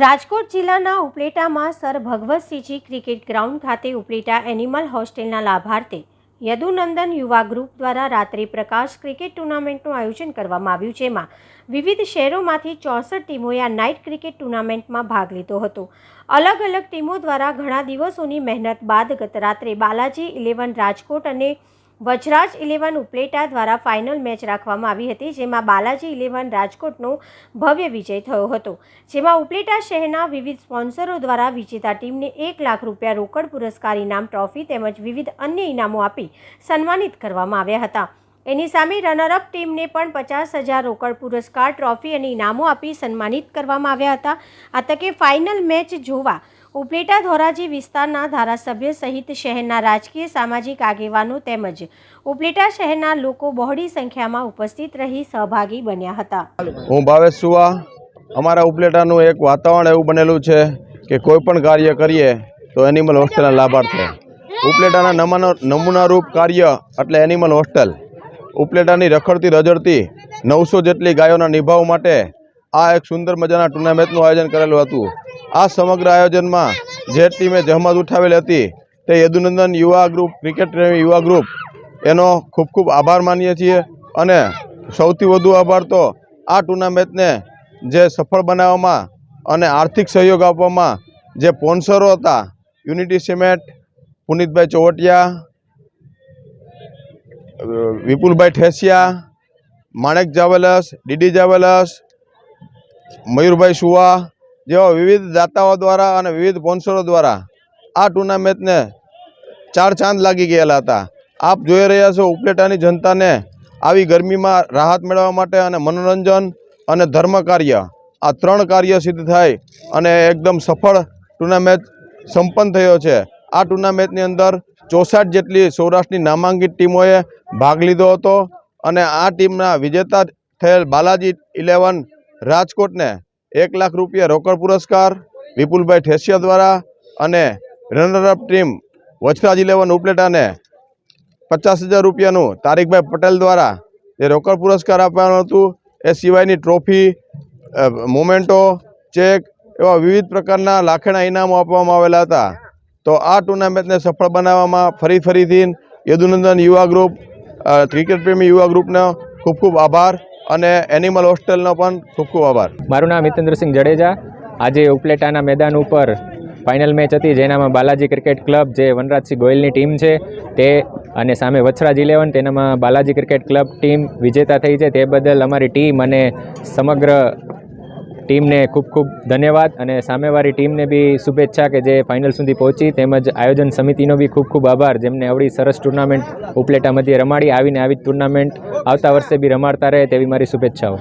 રાજકોટ જિલ્લાના ઉપલેટામાં sir Bhagwatsinhji cricket ground ખાતે ઉપલેટા એનિમલ હોસ્ટેલના લાભાર્થે યદુનંદન યુવા ગ્રુપ દ્વારા રાત્રિ પ્રકાશ ક્રિકેટ ટુર્નામેન્ટનું આયોજન કરવામાં આવ્યું, જેમાં વિવિધ શહેરોમાંથી ચોસઠ ટીમોએ આ નાઇટ ક્રિકેટ ટુર્નામેન્ટમાં ભાગ લીધો હતો. અલગ અલગ ટીમો દ્વારા ઘણા દિવસોની મહેનત બાદ ગત રાત્રે બાલાજી ઇલેવન રાજકોટ અને વજરાજ ઇલેવન ઉપલેટા દ્વારા ફાઇનલ મેચ રાખવામાં આવી હતી, જેમાં બાલાજી ઇલેવન, રાજકોટનો ભવ્ય વિજય થયો હતો. જેમાં ઉપલેટા શહેરના વિવિધ સ્પોન્સરો દ્વારા વિજેતા ટીમને એક લાખ રૂપિયા રોકડ પુરસ્કાર ઇનામ ટ્રોફી તેમજ વિવિધ અન્ય ઇનામો આપી સન્માનિત કરવામાં આવ્યા હતા. એની સામે રનરઅપ ટીમને પણ પચાસ હજાર રોકડ પુરસ્કાર, ટ્રોફી અને ઇનામો આપી સન્માનિત કરવામાં આવ્યા હતા. આ તકે ફાઇનલ મેચ જોવા ઉપલેટા ધોરાજી વિસ્તારના ધારાસભ્ય સહિત શહેરના રાજકીય સામાજિક આગેવાનો તેમજ ઉપલેટા શહેરના લોકો બહોળી સંખ્યામાં ઉપસ્થિત રહી સહભાગી બન્યા હતા. હું ભાવેશ સુવા. અમારા ઉપલેટાનું એક વાતાવરણ એવું બનેલું છે કે કોઈ પણ કાર્ય કરીએ તો એનિમલ હોસ્ટેલના લાભાર્થે. ઉપલેટાના નમૂના, નમૂનારૂપ કાર્ય એટલે એનિમલ હોસ્ટેલ ઉપલેટાની રખડતી રજડતી નવસો જેટલી ગાયોના નિભાવ માટે આ એક સુંદર મજાના ટુર્નામેન્ટનું આયોજન કરેલું હતું. આ સમગ્ર આયોજનમાં જે ટીમે જહેમત ઉઠાવેલી હતી તે યદુનંદન યુવા ગ્રુપ, ક્રિકેટ યુવા ગ્રુપ, એનો ખૂબ ખૂબ આભાર માનીએ છીએ અને સૌથી વધુ આભાર તો આ ટુર્નામેન્ટને જે સફળ બનાવવામાં અને આર્થિક સહયોગ આપવામાં જે સ્પોન્સરો હતા, unity cement, Punitbhai Chovatiya, Vipulbhai Thesiya, Manek jewels, DD jewels, Mayurbhai Suva જેવા વિવિધ દાતાઓ દ્વારા અને વિવિધ સ્પોન્સરો દ્વારા આ ટુર્નામેન્ટને ચાર ચાંદ લાગી ગયેલા હતા. આપ જોઈ રહ્યા છો, ઉપલેટાની જનતાને આવી ગરમીમાં રાહત મેળવવા માટે અને મનોરંજન અને ધર્મ કાર્ય, આ ત્રણ કાર્ય સિદ્ધ થાય અને એકદમ સફળ ટુર્નામેન્ટ સંપન્ન થયો છે. આ ટુર્નામેન્ટની અંદર ચોસાઠ જેટલી સૌરાષ્ટ્રની નામાંકિત ટીમોએ ભાગ લીધો હતો અને આ ટીમના વિજેતા થયેલ બાલાજી ઇલેવન રાજકોટને એક લાખ રૂપિયા રોકડ પુરસ્કાર વિપુલભાઈ ઠેસિયા દ્વારા અને runner up team Vachraj eleven ઉપલેટાને પચાસ હજાર રૂપિયાનું તારીખભાઈ પટેલ દ્વારા જે રોકડ પુરસ્કાર આપવાનું હતું, એ સિવાયની ટ્રોફી મોમેન્ટો ચેક એવા વિવિધ પ્રકારના લાખેણા ઇનામો આપવામાં આવેલા હતા. તો આ ટુર્નામેન્ટને સફળ બનાવવામાં ફરી ફરીથી યદુનંદન યુવા ગ્રુપ ક્રિકેટ પ્રેમી યુવા ગ્રુપનો ખૂબ ખૂબ આભાર. અને એનિમલ હોસ્ટેલનો પણ ખૂબ ખૂબ આભાર. મારું નામ હિતેન્દ્રસિંહ જડેજા. આજે ઉપલેટાના મેદાન ઉપર ફાઇનલ મેચ હતી, જેનામાં બાલાજી ક્રિકેટ ક્લબ જે વનરાજસિંહ ગોયલની ટીમ છે, તે અને સામે વછરાજ ઇલેવન તેનામાં બાલાજી ક્રિકેટ ક્લબ ટીમ વિજેતા થઈ છે. તે બદલ અમારી ટીમ અને સમગ્ર ટીમને ખૂબ ખૂબ ધન્યવાદ અને સામેવાળી ટીમને બી શુભેચ્છા કે જે ફાઇનલ સુધી પહોંચી. તેમજ આયોજન સમિતિનો બી ખૂબ ખૂબ આભાર, જેમને આવડી સરસ ટુર્નામેન્ટ ઉપલેટા મધ્યે રમાડી, આવીને આવી જ ટુર્નામેન્ટ આવતા વર્ષે બી રમાડતા રહે તેવી મારી શુભેચ્છાઓ.